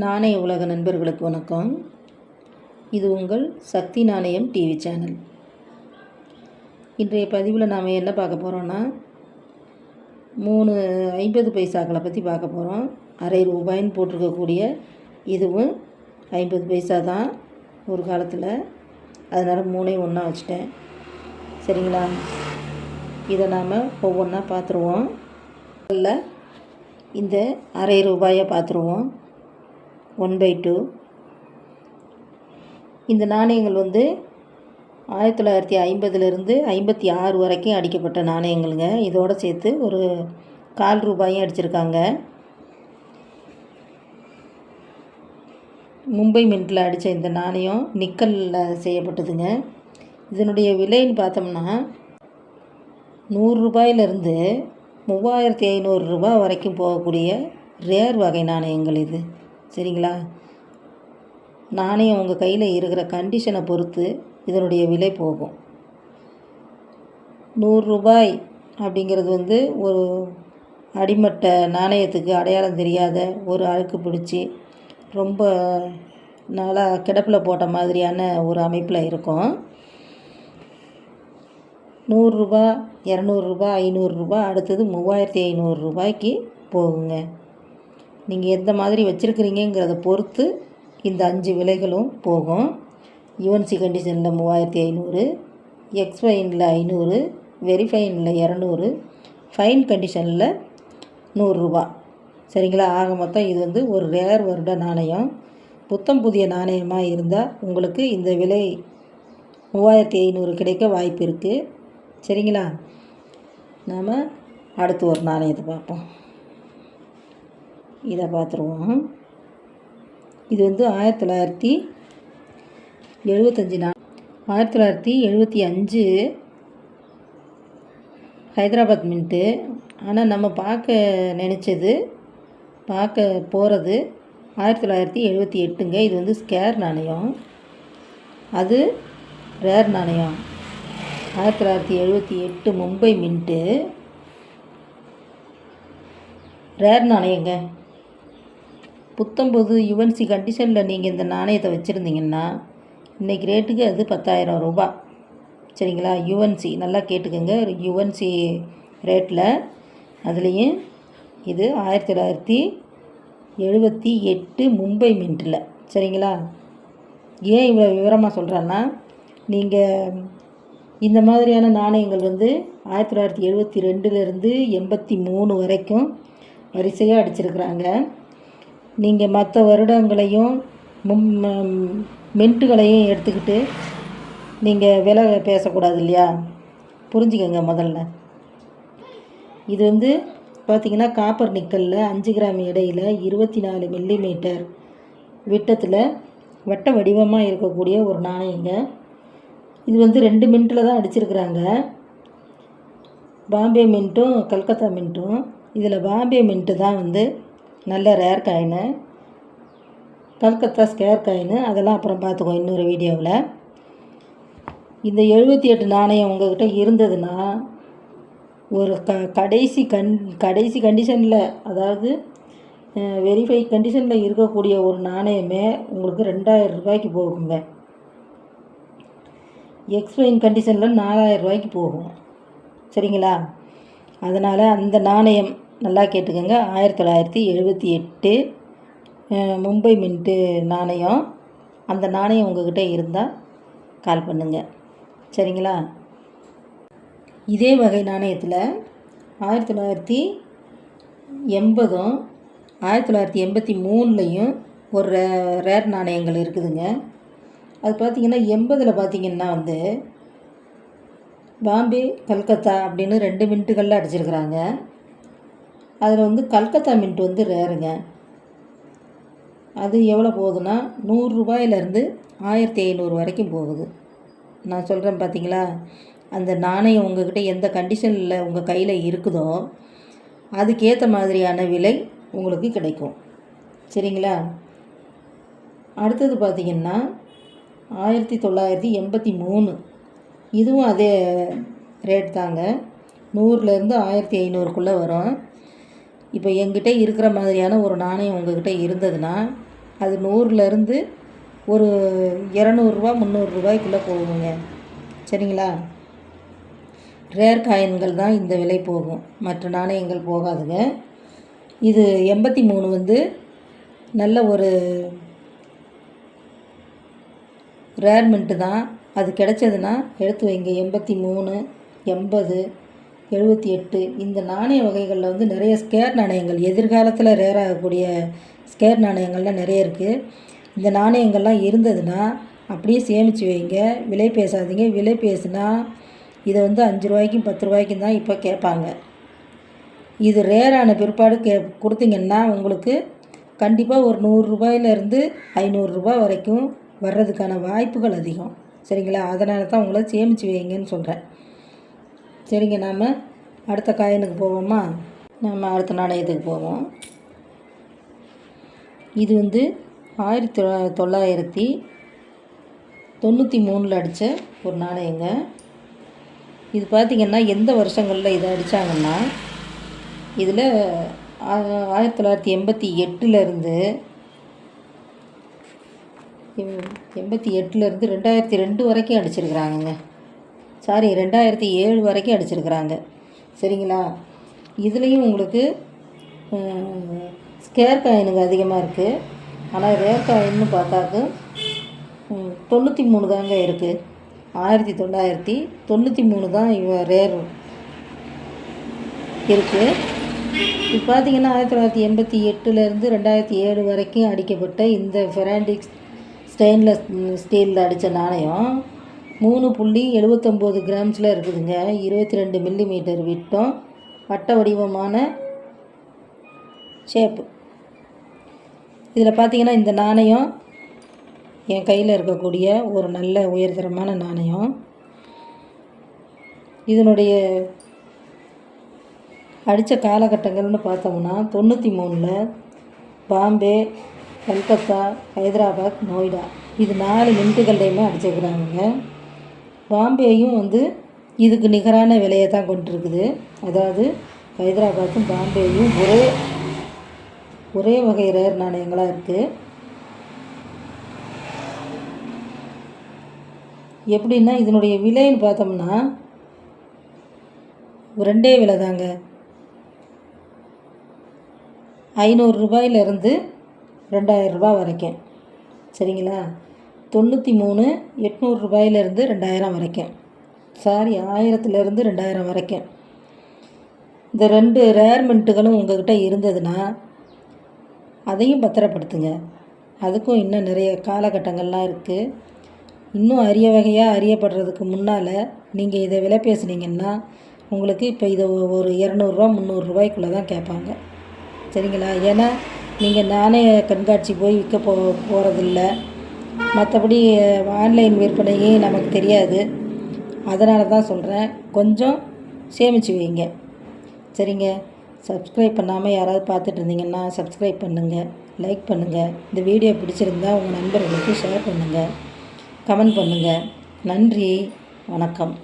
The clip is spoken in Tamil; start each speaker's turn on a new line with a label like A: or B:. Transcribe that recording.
A: நாணய உலக நண்பர்களுக்கு வணக்கம் இது உங்கள் சக்தி நாணயம் டிவி சேனல் இன்றைய பதிவில் நாம் என்ன பார்க்க போகிறோன்னா மூணு ஐம்பது பைசாக்களை பற்றி பார்க்க போகிறோம் அரை ரூபாயின்னு போட்டிருக்கக்கூடிய இதுவும் ஐம்பது பைசா தான் ஒரு காலத்தில் அதனால் மூணையும் ஒன்றா வச்சுட்டேன் சரிங்களா இதை நாம் ஒவ்வொன்றா பார்த்துருவோம் இல்லை இந்த அரை ரூபாயை பார்த்துருவோம் ஒன் பை டூ இந்த நாணயங்கள் வந்து ஆயிரத்தி தொள்ளாயிரத்தி ஐம்பதுலேருந்து ஐம்பத்தி ஆறு வரைக்கும் அடிக்கப்பட்ட நாணயங்களுங்க இதோடு சேர்த்து ஒரு கால் ரூபாயும் அடிச்சிருக்காங்க மும்பை மின்டில் அடித்த இந்த நாணயம் நிக்கலில் செய்யப்பட்டதுங்க இதனுடைய விலைன்னு பார்த்தோம்னா நூறு ரூபாயிலிருந்து மூவாயிரத்தி ரூபா வரைக்கும் போகக்கூடிய ரேர் வகை நாணயங்கள் இது சரிங்களா நாணயம் உங்கள் கையில் இருக்கிற கண்டிஷனை பொறுத்து இதனுடைய விலை போகும் நூறுரூபாய் அப்படிங்கிறது வந்து ஒரு அடிமட்ட நாணயத்துக்கு அடையாளம் தெரியாத ஒரு அழுக்கு பிடிச்சி ரொம்ப நல்லா கிடப்பில் போட்ட மாதிரியான ஒரு அமைப்பில் இருக்கும் நூறுரூபா இரநூறுபா ஐநூறுரூபா அடுத்தது மூவாயிரத்தி ஐநூறுரூபாய்க்கு போகுங்க நீங்கள் எந்த மாதிரி வச்சுருக்கிறீங்கிறத பொறுத்து இந்த அஞ்சு விலைகளும் போகும் யுஎன்சி கண்டிஷனில் மூவாயிரத்தி ஐநூறு எக்ஸ்பைனில் ஐநூறு வெரிஃபைனில் இரநூறு ஃபைன் கண்டிஷனில் நூறுரூவா சரிங்களா ஆக மொத்தம் இது வந்து ஒரு ரேர் வருட நாணயம் புத்தம் புதிய நாணயமாக இருந்தால் உங்களுக்கு இந்த விலை மூவாயிரத்தி ஐநூறு கிடைக்க வாய்ப்பு இருக்குது சரிங்களா நாம் அடுத்து ஒரு நாணயத்தை பார்ப்போம் இதை பார்த்துருவோம் இது வந்து ஆயிரத்தி தொள்ளாயிரத்தி எழுபத்தஞ்சி நாள் ஆயிரத்தி தொள்ளாயிரத்தி எழுபத்தி அஞ்சு ஹைதராபாத் மின்ட்டு ஆனால் நம்ம பார்க்க நினச்சது பார்க்க போகிறது ஆயிரத்தி தொள்ளாயிரத்தி எழுபத்தி எட்டுங்க இது வந்து ஸ்கேர் நாணயம் அது ரேர் நாணயம் ஆயிரத்தி தொள்ளாயிரத்தி எழுபத்தி எட்டு மும்பை மின்ட்டு ரேர் நாணயங்க புத்தம்புது யுவன்சி கண்டிஷனில் நீங்கள் இந்த நாணயத்தை வச்சுருந்தீங்கன்னா இன்றைக்கி ரேட்டுக்கு அது பத்தாயிரம் ரூபா சரிங்களா யுவன்சி நல்லா கேட்டுக்கோங்க யுவன்சி ரேட்டில் அதுலேயும் இது ஆயிரத்தி தொள்ளாயிரத்தி எழுபத்தி எட்டு மும்பை மின்ட்டில் சரிங்களா ஏன் இவ்வளோ விவரமாக சொல்கிறேன்னா நீங்கள் இந்த மாதிரியான நாணயங்கள் வந்து ஆயிரத்தி தொள்ளாயிரத்தி எழுபத்தி ரெண்டுலேருந்து எண்பத்தி மூணு வரைக்கும் வரிசையாக அடிச்சிருக்கிறாங்க நீங்கள் மற்ற வருடங்களையும் மின்ட்டுகளையும் எடுத்துக்கிட்டு நீங்கள் விலை பேசக்கூடாது இல்லையா புரிஞ்சுக்கோங்க முதல்ல இது வந்து பார்த்திங்கன்னா காப்பர் நிக்கலில் அஞ்சு கிராம் இடையில் இருபத்தி நாலு மில்லி மீட்டர் விட்டத்தில் வட்ட வடிவமாக இருக்கக்கூடிய ஒரு நாணயங்க இது வந்து ரெண்டு மின்ட்டில் தான் அடிச்சிருக்கிறாங்க பாம்பே மின்ட்டும் கல்கத்தா மின்ட்டும் இதில் பாம்பே மின்ட்டு தான் வந்து நல்ல rare coin Calcutta square coin அதெல்லாம் அப்புறம் பார்த்துக்கோ இன்னொரு வீடியோவில் இந்த எழுபத்தி எட்டு நாணயம் உங்கள்கிட்ட இருந்ததுன்னா ஒரு க கடைசி கண் கடைசி கண்டிஷனில் அதாவது வெரிஃபை கண்டிஷனில் இருக்கக்கூடிய ஒரு நாணயமே உங்களுக்கு ரெண்டாயிரம் ரூபாய்க்கு போகுங்க எக்ஸ்பைன் கண்டிஷனில் நாலாயிரம் ரூபாய்க்கு போகும் சரிங்களா அதனால் அந்த நாணயம் நல்லா கேட்டுக்கோங்க ஆயிரத்தி தொள்ளாயிரத்தி எழுபத்தி எட்டு மும்பை மின்ட்டு நாணயம் அந்த நாணயம் உங்கள்கிட்ட இருந்தால் கால் பண்ணுங்க சரிங்களா இதே வகை நாணயத்தில் ஆயிரத்தி தொள்ளாயிரத்தி எண்பதும் ஆயிரத்தி தொள்ளாயிரத்தி எண்பத்தி மூணுலேயும் ஒரு ரேர் நாணயங்கள் இருக்குதுங்க அது பார்த்திங்கன்னா எண்பதில் பார்த்திங்கன்னா வந்து பாம்பே கல்கத்தா அப்படின்னு ரெண்டு மின்ட்டுகளில் அடிச்சிருக்கிறாங்க அதில் வந்து கல்கத்தா மின்ட் வந்து ரேருங்க அது எவ்வளோ போகுதுன்னா நூறுரூபாயிலேருந்து ஆயிரத்தி ஐநூறு வரைக்கும் போகுது நான் சொல்கிறேன் பார்த்தீங்களா அந்த நாணயம் உங்கள்கிட்ட எந்த கண்டிஷனில் உங்கள் கையில் இருக்குதோ அதுக்கேற்ற மாதிரியான விலை உங்களுக்கு கிடைக்கும் சரிங்களா அடுத்தது பார்த்திங்கன்னா ஆயிரத்தி தொள்ளாயிரத்தி எண்பத்தி மூணு இதுவும் அதே ரேட் தாங்க நூறுலேருந்து ஆயிரத்தி ஐநூறுக்குள்ளே வரும் இப்போ எங்கிட்ட இருக்கிற மாதிரியான ஒரு நாணயம் உங்ககிட்ட இருந்ததுன்னா அது நூறுலேருந்து ஒரு இரநூறுவா முந்நூறுரூவாய்க்குள்ளே போகுங்க சரிங்களா ரேர் காயின்கள் தான் இந்த விலை போகும் மற்ற நாணயங்கள் போகாதுங்க இது எண்பத்தி மூணு வந்து நல்ல ஒரு ரேர்மெண்ட்டு தான் அது கிடச்சதுன்னா எடுத்து வைங்க எண்பத்தி மூணு எண்பது எழுபத்தி எட்டு இந்த நாணய வகைகளில் வந்து நிறைய ஸ்கேர் நாணயங்கள் எதிர்காலத்தில் ரேராகக்கூடிய ஸ்கேர் நாணயங்கள்லாம் நிறைய இருக்குது இந்த நாணயங்கள்லாம் இருந்ததுன்னா அப்படியே சேமித்து வைங்க விலை பேசாதீங்க விலை பேசுனா இதை வந்து அஞ்சு ரூபாய்க்கும் பத்து ரூபாய்க்கும் தான் இப்போ கேட்பாங்க இது ரேரான பிற்பாடு கே கொடுத்தீங்கன்னா உங்களுக்கு கண்டிப்பாக ஒரு நூறுரூபாயிலேருந்து ஐநூறுரூபா வரைக்கும் வர்றதுக்கான வாய்ப்புகள் அதிகம் சரிங்களா அதனால தான் உங்களை சேமித்து வைங்கன்னு சொல்கிறேன் சரிங்க நாம் அடுத்த காயினுக்கு போவோமா நம்ம அடுத்த நாணயத்துக்கு போவோம் இது வந்து ஆயிரத்தி தொள்ளாயிரத்தி தொண்ணூற்றி மூணில் அடித்த ஒரு நாணயங்க இது பார்த்திங்கன்னா எந்த வருஷங்களில் இதை அடித்தாங்கன்னா இதில் ஆயிரத்தி தொள்ளாயிரத்தி எண்பத்தி எட்டுலேருந்து எண்பத்தி எட்டுலேருந்து ரெண்டாயிரத்தி ரெண்டு வரைக்கும் அடிச்சிருக்கிறாங்கங்க சாரி ரெண்டாயிரத்தி ஏழு வரைக்கும் அடிச்சிருக்கிறாங்க சரிங்களா இதுலேயும் உங்களுக்கு ஸ்கேர் காயினுங்க அதிகமாக இருக்குது ஆனால் ரேர் காயின்னு பார்த்தாக்க தொண்ணூற்றி மூணு தாங்க இருக்குது ஆயிரத்தி தொள்ளாயிரத்தி தொண்ணூற்றி மூணு தான் இவ ரேர் இருக்குது இப்போ பார்த்திங்கன்னா ஆயிரத்தி தொள்ளாயிரத்தி எண்பத்தி எட்டுலேருந்து ரெண்டாயிரத்தி ஏழு வரைக்கும் அடிக்கப்பட்ட இந்த ஃபெராண்டிக்ஸ் ஸ்டெயின்லெஸ் ஸ்டீலில் அடித்த நாணயம் மூணு புள்ளி எழுபத்தொம்போது கிராம்ஸில் இருக்குதுங்க இருபத்தி ரெண்டு மில்லி மீட்டர் விட்டம் வட்ட வடிவமான ஷேப்பு இதில் பார்த்தீங்கன்னா இந்த நாணயம் என் கையில் இருக்கக்கூடிய ஒரு நல்ல உயர்தரமான நாணயம் இதனுடைய அடித்த காலகட்டங்கள்னு பார்த்தோம்னா தொண்ணூற்றி மூணில் பாம்பே கல்கத்தா ஹைதராபாத் நோய்டா இது நாலு மின்ட்டுகள்லையுமே அடிச்சிருக்கிறாங்க பாம்பேயும் வந்து இதுக்கு நிகரான விலையை தான் கொண்டிருக்குது அதாவது ஹைதராபாத்தும் பாம்பேயும் ஒரே ஒரே வகை ரேர் நாணயங்களாக இருக்குது எப்படின்னா இதனுடைய விலைன்னு பார்த்தோம்னா ரெண்டே விலை தாங்க ஐநூறு ரூபாயிலிருந்து ரெண்டாயிரம் ரூபாய் வரைக்கும் சரிங்களா தொண்ணூற்றி மூணு எட்நூறு ரூபாயிலேருந்து ரெண்டாயிரம் வரைக்கும் சாரி ஆயிரத்துலேருந்து ரெண்டாயிரம் வரைக்கும் இந்த ரெண்டு ரேர்மெண்ட்டுகளும் உங்கள்கிட்ட இருந்ததுன்னா அதையும் பத்திரப்படுத்துங்க அதுக்கும் இன்னும் நிறைய காலகட்டங்கள்லாம் இருக்குது இன்னும் அரிய வகையாக அறியப்படுறதுக்கு முன்னால் நீங்கள் இதை விலை பேசுனீங்கன்னா உங்களுக்கு இப்போ இதை ஒரு இரநூறுவா முந்நூறுரூவாய்க்குள்ளே தான் கேட்பாங்க சரிங்களா ஏன்னா நீங்கள் நானே கண்காட்சி போய் விற்க போ போகிறதில்ல மற்றபடி ஆன்லைன் விற்பனையே நமக்கு தெரியாது அதனால தான் சொல்கிறேன் கொஞ்சம் சேமித்து வைங்க சரிங்க சப்ஸ்கிரைப் பண்ணாமல் யாராவது பார்த்துட்டு இருந்தீங்கன்னா சப்ஸ்கிரைப் பண்ணுங்கள் லைக் பண்ணுங்கள் இந்த வீடியோ பிடிச்சிருந்தால் உங்கள் நண்பர்களுக்கு ஷேர் பண்ணுங்கள் கமெண்ட் பண்ணுங்கள் நன்றி வணக்கம்